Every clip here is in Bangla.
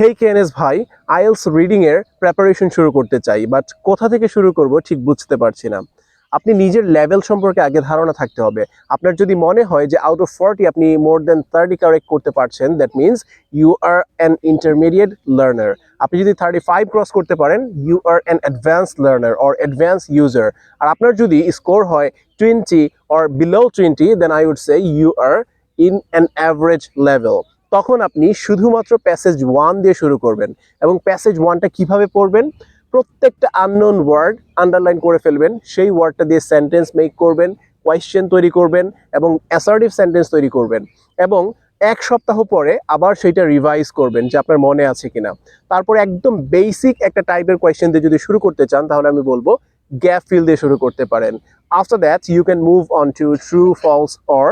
হেই কেএনএস ভাই আইএলস রিডিং এর প্রিপারেশন শুরু করতে চাই বাট কোথা থেকে শুরু করব ঠিক বুঝতে পারছি না। আপনি নিজের লেভেল সম্পর্কে আগে ধারণা থাকতে হবে। আপনার যদি মনে হয় যে আউট অফ ফর্টি আপনি মোর দেন থার্টি কারেক্ট করতে পারছেন that means you are an intermediate learner আপনি যদি থার্টি ফাইভ ক্রস করতে পারেন you are an advance learner or advance user আর আপনার যদি স্কোর হয় twenty or below twenty then I would say you are in an average level তখন আপনি শুধুমাত্র প্যাসেজ ওয়ান দিয়ে শুরু করবেন এবং প্যাসেজ ওয়ানটা কীভাবে পড়বেন? প্রত্যেকটা আননোন ওয়ার্ড আন্ডারলাইন করে ফেলবেন, সেই ওয়ার্ডটা দিয়ে সেন্টেন্স মেক করবেন কোয়েশ্চেন তৈরি করবেন এবং অ্যাসার্টিভ সেন্টেন্স তৈরি করবেন এবং এক সপ্তাহ পরে আবার সেইটা রিভাইজ করবেন যে আপনার মনে আছে কিনা। তারপর একদম বেসিক একটা টাইপের কোয়েশ্চেন দিয়ে যদি শুরু করতে চান, তাহলে আমি বলব গ্যাপ ফিল দিয়ে শুরু করতে পারেন। After that you can move on to true false or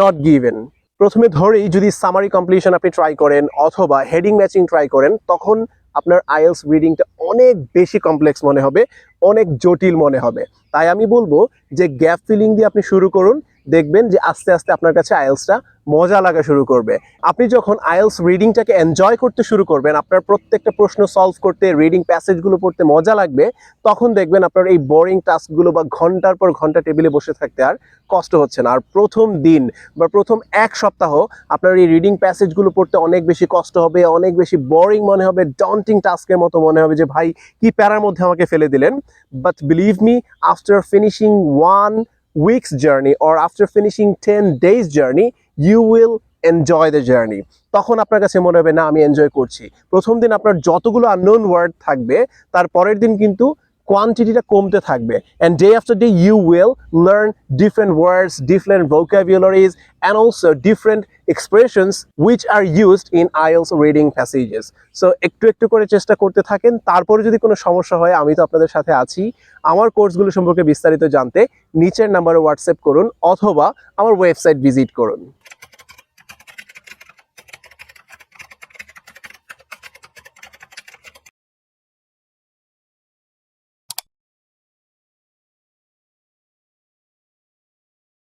not given প্রথমে ধরেই যদি সামারি কমপ্লিশন আপনি ট্রাই করেন অথবা হেডিং ম্যাচিং ট্রাই করেন, তখন আপনার আইএলস রিডিংটা অনেক বেশি কমপ্লেক্স মনে হবে, অনেক জটিল মনে হবে। তাই আমি বলব যে গ্যাপ ফিলিং দিয়ে আপনি শুরু করুন দেখবেন যে আস্তে আস্তে আপনার কাছে আইএলসটা মজা লাগা শুরু করবে। আপনি যখন আইএলস রিডিংটাকে এনজয় করতে শুরু করবেন, আপনার প্রত্যেকটা প্রশ্ন সলভ করতে রিডিং প্যাসেজগুলো পড়তে মজা লাগবে, তখন দেখবেন আপনার এই বোরিং টাস্কগুলো বা ঘণ্টার পর ঘণ্টা টেবিলে বসে থাকতে আর কষ্ট হচ্ছে না। আর প্রথম দিন বা প্রথম এক সপ্তাহ আপনার এই রিডিং প্যাসেজগুলো পড়তে অনেক বেশি কষ্ট হবে, অনেক বেশি বোরিং মনে হবে ডন্টিং টাস্কের মতো মনে হবে যে, ভাই, কি প্যারার মধ্যে আমাকে ফেলে দিলেন? But believe me after finishing one weeks journey or after finishing ten days journey you will enjoy the journey তখন আপনার কাছে মনে হবে, না, আমি এনজয় করছি। প্রথম দিন আপনার যতগুলো আননোন ওয়ার্ড থাকবে, তার পরের দিন কিন্তু কোয়ান্টিটিটা কমতে থাকবে। And day after day you will learn different words different vocabularies and also different expressions which are used in IELTS reading passages so একটু একটু করে চেষ্টা করতে থাকেন। তারপরে যদি কোনো সমস্যা হয়, আমি তো আপনাদের সাথে আছি। আমার কোর্সগুলো সম্পর্কে বিস্তারিত জানতে নিচের নাম্বারে হোয়াটসঅ্যাপ করুন অথবা আমার ওয়েবসাইট ভিজিট করুন।